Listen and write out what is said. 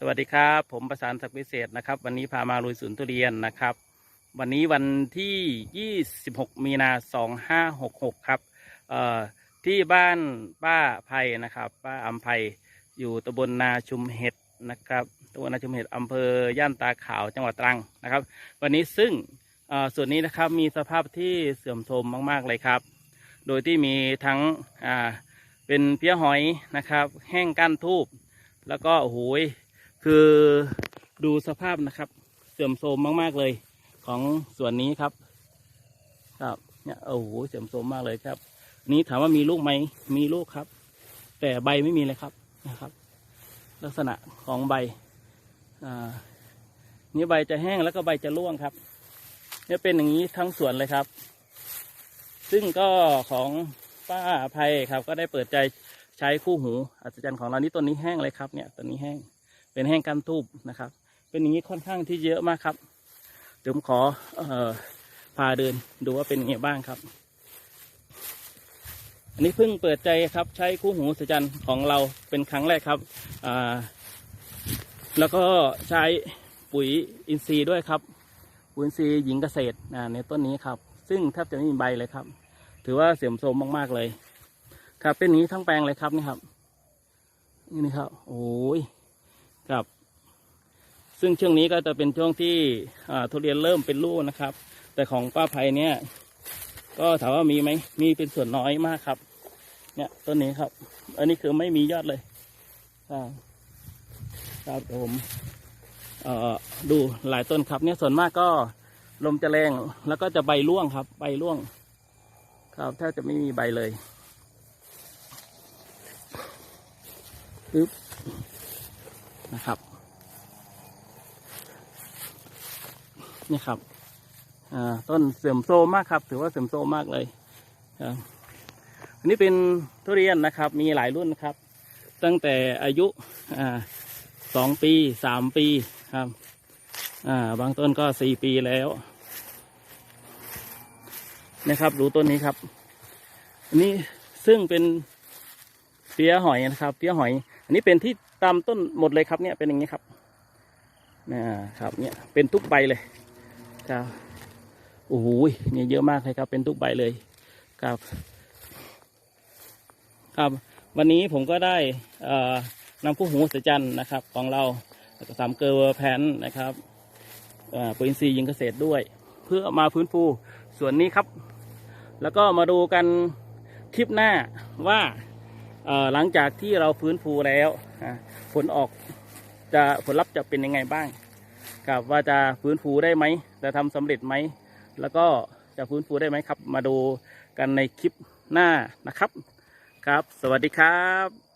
สวัสดีครับ ผมประสานศักดิ์วิเศษนะครับ วันนี้พามาลุยสวนทุเรียนนะครับ วันนี้วันที่ 26 มีนา2566 ครับที่บ้านป้าไพนะครับป้าอัมไพอยู่ตำบลนาชุมเห็ดนะครับตำบลนาชุมเห็ดอำเภอย่านตาขาวจังหวัดตรังนะครับ วันนี้ซึ่งส่วนนี้นะครับมีสภาพที่เสื่อมโทรมมาก ๆ เลยครับ โดยที่มีทั้งเป็นเพี้ยหอยนะครับ แห้งก้านทูบแล้วก็โอ้ย คือดูสภาพนะครับ เสื่อมโทรมมาก ๆ เลยของส่วนนี้ครับ ครับเนี่ยโอ้โหเสื่อมโทรมมากเลยครับนนี้ถามว่ามีลูกไหมมีลูกครับ แต่ใบไม่มีเลยครับนะครับ ลักษณะของใบอ่านี่ใบจะแห้งแล้วก็ใบจะร่วงครับ เนี่ยเป็นอย่างนี้ทั้งสวนเลยครับ ซึ่งก็ของป้าภัยครับ ก็ได้เปิดใจใช้คู่หูอัศจรรย์ของเรานี่ต้นนี้แห้งเลยครับ เนี่ยต้นนี้แห้ง เป็นแห้งกันทูบนะครับ เป็นอย่างนี้ค่อนข้างที่เยอะมากครับเดี๋ยวผมขอออพาเดินดูว่าเป็นยังไงบ้างครับ อันนี้เพิ่งเปิดใจครับใช้คู่หูอัศจรรย์ของเราเป็นครั้งแรกครับแล้วก็ใช้ปุ๋ยอินทรีย์ด้วยครับปุ๋ยอินทรีย์หญิงเกษตรในต้นนี้ครับ ซึ่งแทบจะไม่มีใบเลยครับ ถือว่าเสื่อมโทรมมากๆเลย ครับเป็นนี้ทั้งแปลงเลยครับนี่ครับนี่นะครับ โอ้ย ครับ ซึ่งช่วงนี้ก็จะเป็นช่วงที่ทุเรียนเริ่มเป็นลูกนะครับ แต่ของป้าไพเนี่ย ก็ถามว่ามีไหมมีเป็นส่วนน้อยมากครับ เนี่ยต้นนี้ครับ อันนี้คือไม่มียอดเลยครับผมดูหลายต้นครับเนี่ยส่วนมากก็ลมจะแรงแล้วก็จะใบร่วงครับ ใบร่วง ครับแทบจะไม่มีใบเลยปึ๊บ นะครับนี่ครับต้นเสื่อมโทรมมากครับ ถือว่าเสื่อมโทรมมากเลยครับอันนี้เป็นทุเรียนนะครับ มีหลายรุ่นครับ ตั้งแต่อายุสองปีสามปีครับบางต้นก็สี่ปีแล้วนะครับ ดูต้นนี้ครับ อันนี้ซึ่งเป็นเปียหอยนะครับ เปียหอย อันนี้เป็นที่ ตามต้นหมดเลยครับเนี่ยเป็นอย่างนี้ครับนะครับเนี่ยเป็นทุกใบเลยครับโอ้โหเนี่ยเยอะมากเลยครับเป็นทุกใบเลยครับ ครับวันนี้ผมก็ได้นำคู่หูสจันนะครับ ของเราแล้วก็สามเกลอแพนนะครับอ่อปุ๋ยอินทรีย์ยิงเกษตรด้วย เพื่อมาฟื้นฟูส่วนนี้ครับ แล้วก็มาดูกันคลิปหน้าว่า หลังจากที่เราฟื้นฟูแล้วผลออกจะผลลัพธ์จะเป็นยังไงบ้างกับว่าจะฟื้นฟูได้ไหมจะทำสำเร็จไหมแล้วก็จะฟื้นฟูได้ไหมครับ มาดูกันในคลิปหน้านะครับ ครับ สวัสดีครับ